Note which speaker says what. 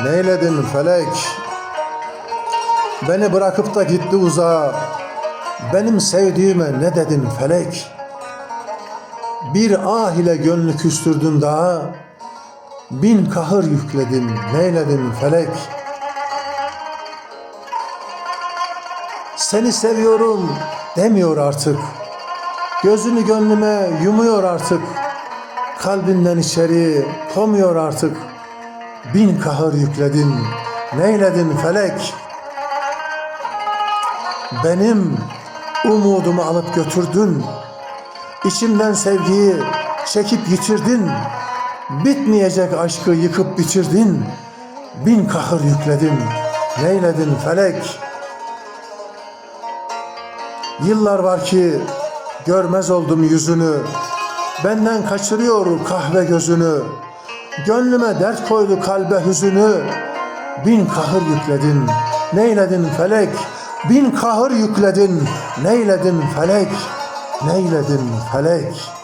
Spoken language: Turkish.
Speaker 1: Neyledin felek? Beni bırakıp da gitti uzağa. Benim sevdiğime ne dedin felek? Bir ah ile gönlü küstürdün daha. Bin kahır yükledin, neyledin felek? Seni seviyorum demiyor artık. Gözünü gönlüme yumuyor artık. Kalbinden içeri komuyor artık. Bin kahır yükledin, neyledin felek? Benim umudumu alıp götürdün. İçimden sevgiyi çekip yitirdin. Bitmeyecek aşkı yıkıp bitirdin. Bin kahır yükledin, neyledin felek? Yıllar var ki görmez oldum yüzünü. Benden kaçırıyor kahve gözünü. Gönlüme dert koydu kalbe hüzünü. Bin kahır yükledin, neyledin felek? Bin kahır yükledin, neyledin felek? Neyledin felek?